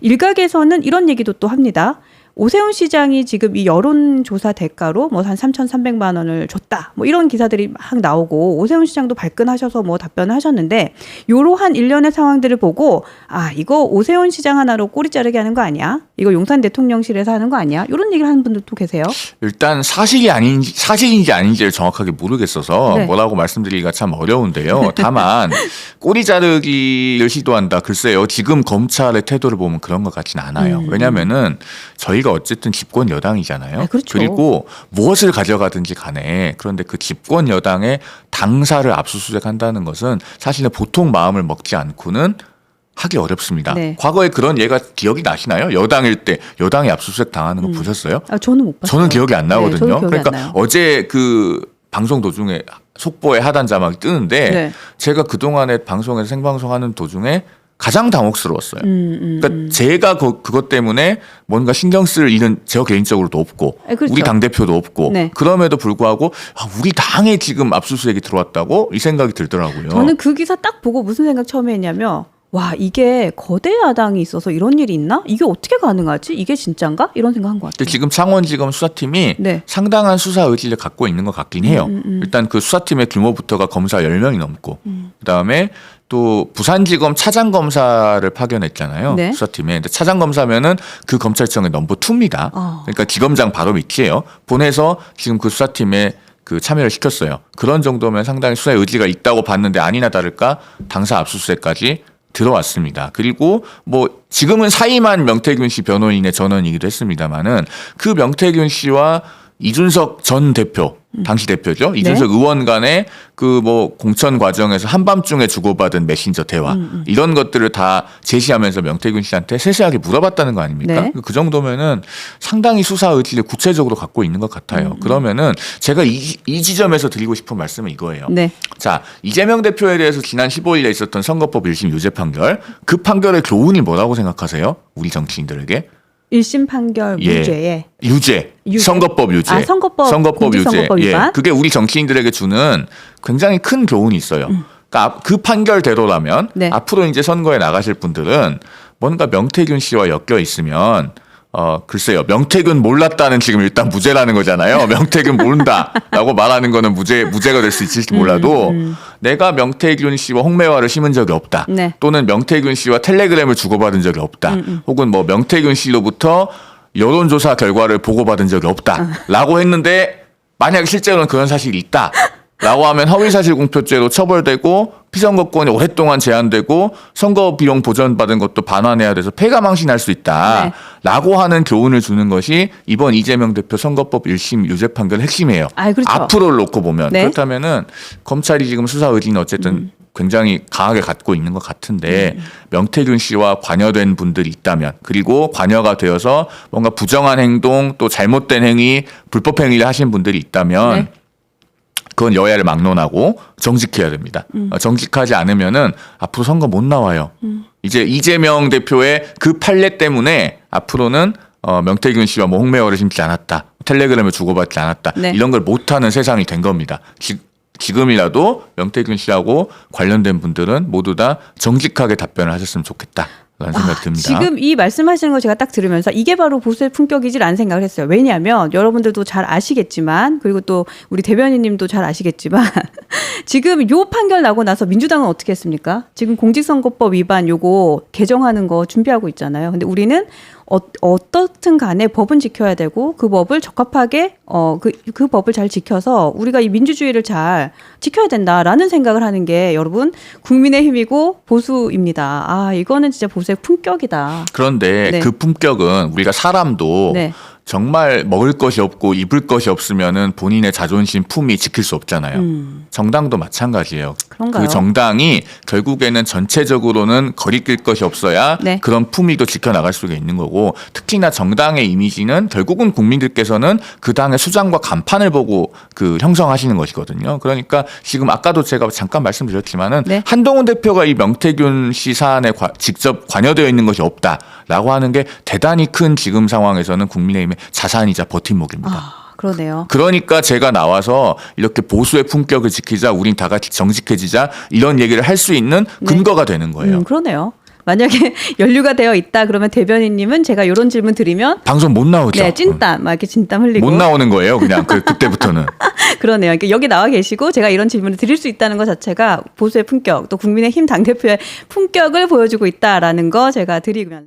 일각에서는 이런 얘기도 또 합니다. 오세훈 시장이 지금 이 여론조사 대가로 뭐한 3,300만 원을 줬다. 뭐 이런 기사들이 막 나오고 오세훈 시장도 발끈하셔서 뭐 답변을 하셨는데 요러한 일련의 상황들을 보고 아, 이거 오세훈 시장 하나로 꼬리 자르게 하는 거 아니야? 이거 용산 대통령실에서 하는 거 아니야? 이런 얘기를 하는 분들도 계세요. 일단 사실이 아닌지 사실인지 아닌지를 정확하게 모르겠어서 네. 뭐라고 말씀드리기가 참 어려운데요. 다만 꼬리 자르기를 시도한다. 글쎄요. 지금 검찰의 태도를 보면 그런 것 같지는 않아요. 음. 왜냐하면은 저희가 어쨌든 집권 여당이잖아요. 네, 그렇죠. 리고 무엇을 가져가든지 간에 그런데 그 집권 여당의 당사를 압수수색한다는 것은 사실은 보통 마음을 먹지 않고는 하기 어렵습니다. 네. 과거에 그런 예가 기억이 나시나요? 여당일 때 여당이 압수수색 당하는 거 보셨어요? 아, 저는 못 봤어요. 저는 기억이 안 네, 나거든요. 저도 기억이 그러니까 안. 어제 그 방송 도중에 속보에 하단 자막이 뜨는데 네. 제가 그 동안에 방송에서 생방송하는 도중에 가장 당혹스러웠어요. 음, 음, 그러니까 제가 그, 그것 때문에 뭔가 신경 쓸 일은 저 개인적으로도 없고 아, 그렇죠. 우리 당 대표도 없고 네. 그럼에도 불구하고 아, 우리 당에 지금 압수수색이 들어왔다고 이 생각이 들더라고요. 저는 그 기사 딱 보고 무슨 생각 처음에 했냐면 와 이게 거대 야당이 있어서 이런 일이 있나? 이게 어떻게 가능하지? 이게 진짠가? 이런 생각한 것 같아요. 지금 창원지검 수사팀이 네. 상당한 수사 의지를 갖고 있는 것 같긴 해요. 음, 음, 음. 일단 그 수사팀의 규모부터가 검사 10명이 넘고 음. 그다음에 또 부산지검 차장 검사를 파견했잖아요. 네. 수사팀에. 근데 차장 검사면은 그 검찰청의 넘버 2입니다. 어. 그러니까 지검장 바로 밑이에요. 보내서 지금 그 수사팀에 그 참여를 시켰어요. 그런 정도면 상당히 수사의 의지가 있다고 봤는데 아니나 다를까 당사 압수수색까지 들어왔습니다. 그리고 뭐 지금은 사임한 명태균 씨 변호인의 전원이기도 했습니다만은 그 명태균 씨와 이준석 전 대표 당시 대표죠 이준석 의원 간의 그 뭐 공천 과정에서 한밤중에 주고받은 메신저 대화 이런 것들을 다 제시하면서 명태균 씨한테 세세하게 물어봤다는 거 아닙니까? 네. 그 정도면은 상당히 수사 의지를 구체적으로 갖고 있는 것 같아요. 그러면은 제가 이, 이 지점에서 드리고 싶은 말씀은 이거예요. 네. 자, 이재명 대표에 대해서 지난 15일에 있었던 선거법 1심 유죄 판결, 그 판결의 교훈이 뭐라고 생각하세요? 우리 정치인들에게? 1심 판결 예. 무죄에 유죄. 유죄. 선거법 유죄. 아, 선거법, 공직선거법 예. 위반? 그게 우리 정치인들에게 주는 굉장히 큰 교훈이 있어요. 그러니까 앞- 그 판결대로라면 음. 네. 앞으로 이제 선거에 나가실 분들은 뭔가 명태균 씨와 엮여 있으면 어 글쎄요. 명태균 몰랐다는 지금 일단 무죄라는 거잖아요. 명태균 모른다라고 말하는 거는 무죄 무죄가 될 수 있을지 몰라도 내가 명태균 씨와 홍매화를 심은 적이 없다. 음, 네. 또는 명태균 씨와 텔레그램을 주고받은 적이 없다. 혹은 뭐 명태균 씨로부터 여론조사 결과를 보고받은 적이 없다라고 했는데 만약 실제로는 그런 사실이 있다. 라고 하면 허위사실 공표죄로 처벌되고 피선거권이 오랫동안 제한되고 선거 비용 보전받은 것도 반환해야 돼서 폐가망신할 수 있다. 네. 라고 하는 교훈을 주는 것이 이번 이재명 대표 선거법 1심 유죄 판결 핵심이에요. 아, 그렇죠. 앞으로를 놓고 보면 네. 음. 그렇다면은 검찰이 지금 수사 의지는 어쨌든 굉장히 강하게 갖고 있는 것 같은데 명태균 씨와 관여된 분들이 있다면 그리고 관여가 되어서 뭔가 부정한 행동 또 잘못된 행위 불법 행위를 하신 분들이 있다면 네. 그건 여야를 막론하고 정직해야 됩니다. 음. 어, 정직하지 않으면은 앞으로 선거 못 나와요. 이제 이재명 대표의 그 판례 때문에 앞으로는 어, 명태균 씨와 뭐 홍매화를 심지 않았다. 텔레그램을 주고받지 않았다. 네. 이런 걸 못하는 세상이 된 겁니다. 지, 지금이라도 명태균 씨하고 관련된 분들은 모두 다 정직하게 답변을 하셨으면 좋겠다 라는 생각이 듭니다. 지금 이 말씀하시는 거 제가 딱 들으면서 이게 바로 보수의 품격이지라는 생각을 했어요. 왜냐하면 여러분들도 잘 아시겠지만 그리고 또 우리 대변인님도 잘 아시겠지만 지금 요 판결 나고 나서 민주당은 어떻게 했습니까? 지금 공직선거법 위반 요거 개정하는 거 준비하고 있잖아요. 근데 우리는 어, 어떻든 간에 법은 지켜야 되고 그 법을 적합하게 어그그 법을 잘 지켜서 우리가 이 민주주의를 잘 지켜야 된다라는 생각을 하는 게 여러분 국민의힘이고 보수입니다. 아 이거는 진짜 보수의 품격이다. 그런데 네. 그 품격은 우리가 사람도 네. 정말 먹을 것이 없고 입을 것이 없으면은 본인의 자존심 품이 지킬 수 없잖아요. 음, 정당도 마찬가지예요. 그런가요? 그 정당이 결국에는 전체적으로는 거리낄 것이 없어야 네. 그런 품위도 지켜나갈 수가 있는 거고 특히나 정당의 이미지는 결국은 국민들께서는 그 당의 수장과 간판을 보고 그 형성하시는 것이거든요. 그러니까 지금 아까도 제가 잠깐 말씀드렸지만은 네. 한동훈 대표가 이 명태균 씨 사안에 과- 직접 관여되어 있는 것이 없다라고 하는 게 대단히 큰 지금 상황에서는 국민의힘 의 자산이자 버팀목입니다. 아 그러네요. 그러니까 제가 나와서 이렇게 보수의 품격을 지키자, 우린 다 같이 정직해지자 이런 얘기를 할 수 있는 근거가 되는 거예요. 음, 그러네요. 만약에 연루가 되어 있다 그러면 대변인님은 제가 이런 질문 드리면 방송 못 나오죠. 네 찐땀 막 이렇게 진땀 흘리고 못 나오는 거예요. 그냥 그 그때부터는. 그러네요. 그러니까 여기 나와 계시고 제가 이런 질문을 드릴 수 있다는 것 자체가 보수의 품격 또 국민의힘 당 대표의 품격을 보여주고 있다라는 거 제가 드리면.